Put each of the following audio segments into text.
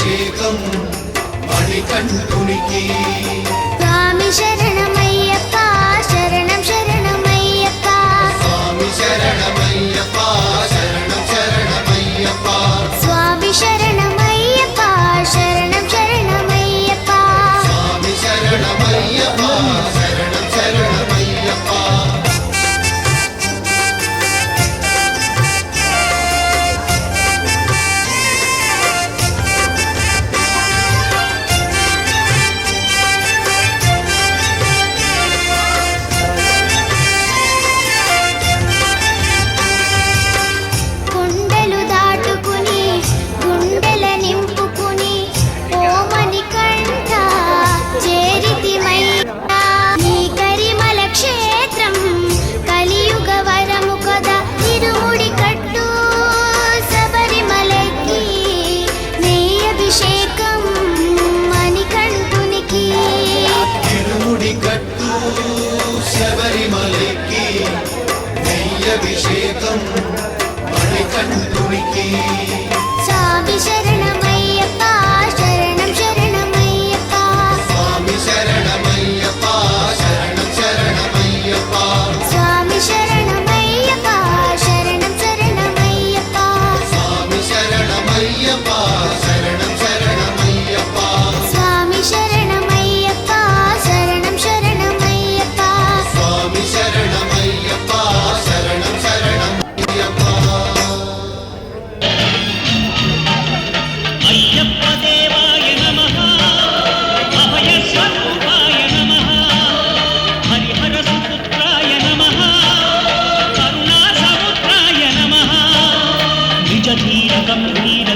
అభిషేకం మణికంఠునికి.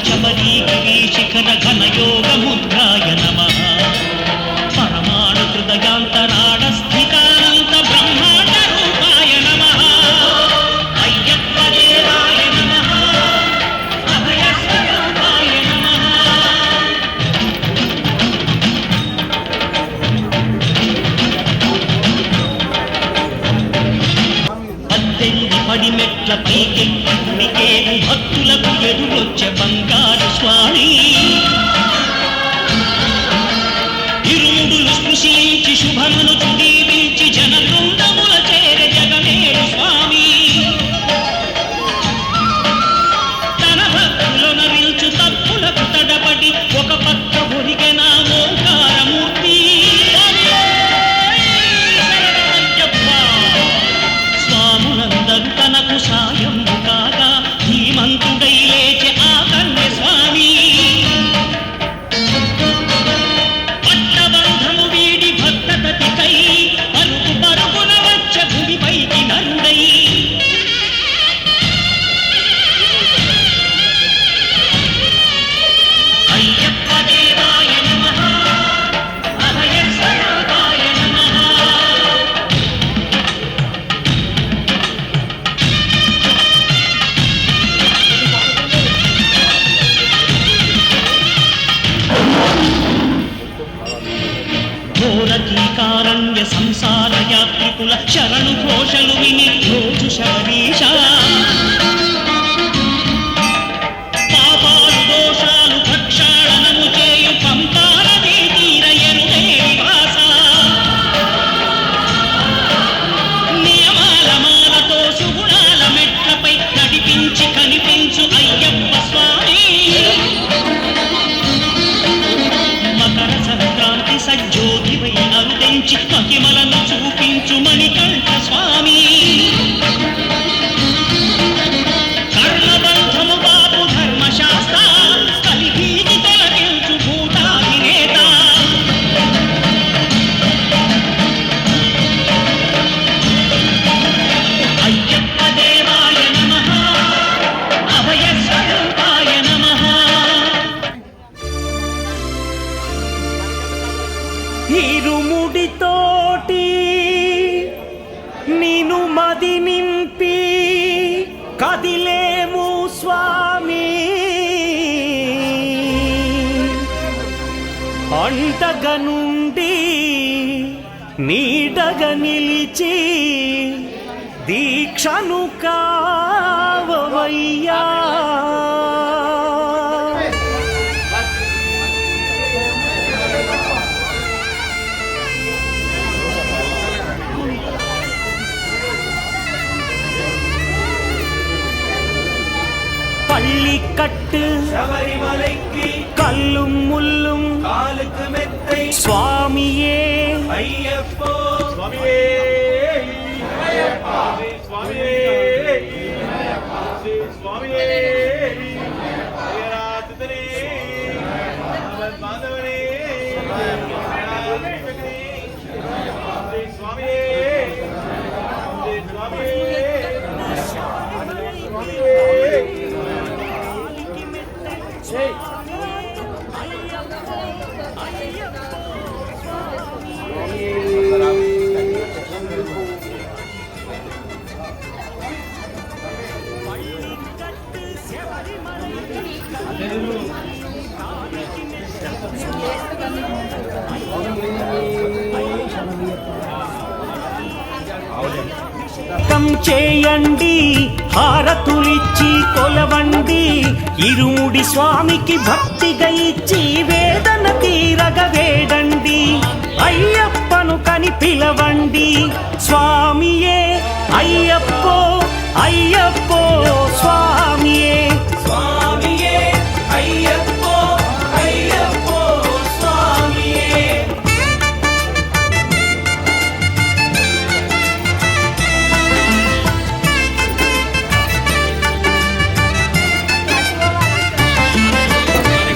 ಚಮರೀಗಿ swami. శరణు ఘోషలు విని రోజు శబరీష నుండి నీడగా నిలిచి దీక్షను కావయ్యా பள்ளிக்கட்டு சபரிமலைக்கு சுவாமியே. ஐயப்போ. சுவாமியே. சுவாமியே. சுவாமியே. కొలవండి. ఇరుముడి స్వామికి భక్తిగా ఇచ్చి వేదన తీరగ వేడండి. అయ్యప్పను కని పిలవండి. స్వామియే అయ్యప్పో అయ్యప్పో స్వామియే.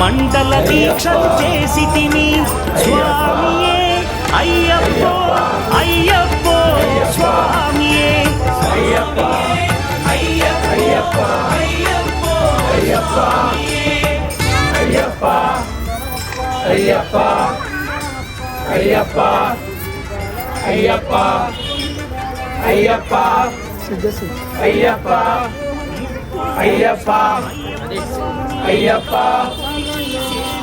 మండల దీక్షలు చేసి తిని స్వామియే అయ్యప్పో అయ్యప్పో స్వామియే అయ్యప్ప అయ్యప్ప అయ్యప్ప అయ్యప్ప అయ్యప్ప అయ్యప్ప అయ్యప్ప అయ్యప్ప అయ్యప్ప అయ్యప్ప అయ్యప్ప అయ్యప్ప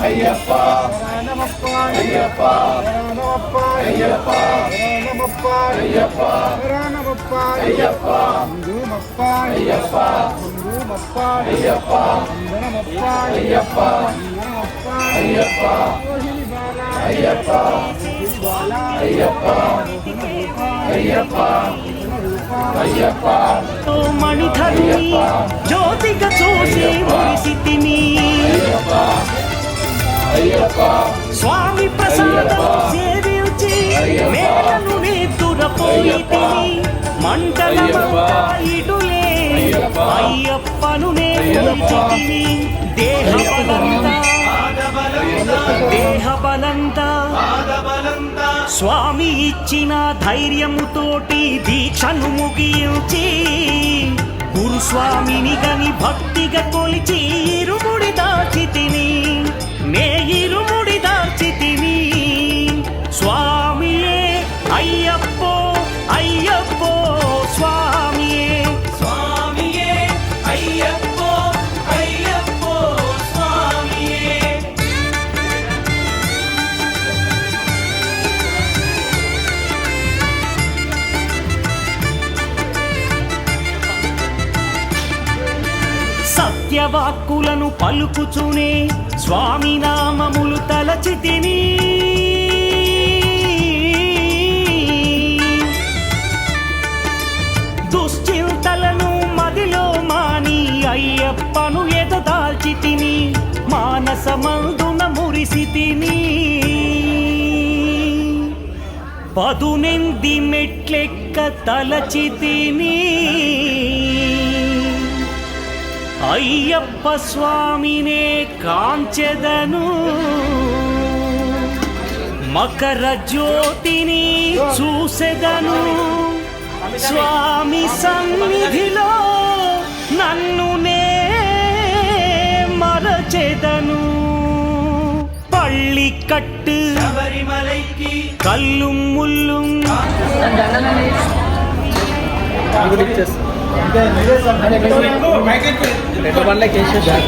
అయ్యప్ప అయ్యప్ప అయ్యప్ప అయ్యప్ప అయ్యప్ప అయ్యప్ప అయ్యప్ప అయ్యప్ప అయ్యప్ప అయ్యప్ప అయ్యప్ప అయ్యప్ప అయ్యప్ప మణిధరుని జ్యోతిగా చూసి మురిసితిని అయ్యప్ప స్వామి ప్రసాదం సేవించి అయ్యప్పను నేర్చితిని దేహ బలంతా దేహ బలంతా స్వామి ఇచ్చిన ధైర్యముతోటి దీక్షను ముగించి గురుస్వామిని గని భక్తిగా కొలిచి ఇరుముడి దాచి తిని నే వాక్కులను పలుకుచునే స్వామి నామములు తలచి తిని. దుశ్చింతలను మదిలో మాని అయ్యప్పను ఎదదాల్చి తిని మానసమందున మురిసి తిని. పదునెంది మెట్లెక్క తలచి అయ్యప్ప స్వామినే కాంచెదను. మకర జ్యోతిని చూసెదను. స్వామి సన్నిధిలో నన్ను నే మరచెదను. పళ్ళి కట్టు కల్లు ముల్లు. రెండు బండ్లకి వేసేసారు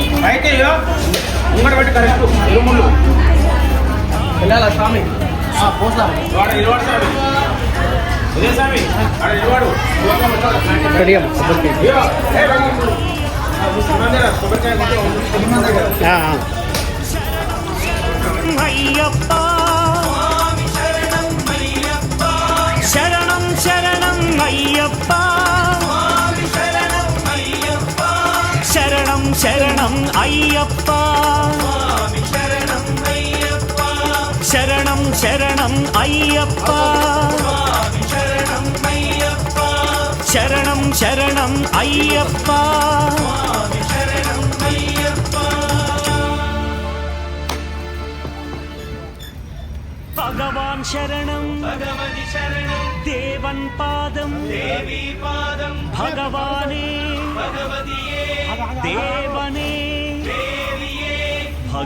ముంగట పెట్టి కరెక్ట్ ఇరుముళ్ళు వెళ్ళాలా స్వామి కడియం అయ్యప్ప శరణం శరణం అయ్యప్ప శరణం శరణం అయ్యప్ప. శరణం శరణం అయ్యప్ప శరణం శరణం అయ్యప్ప భగవాన్ శరణం భగవతి శరణం దేవన్ పాదం దేవీ పాదం భగవానే భగవతియే దేవనే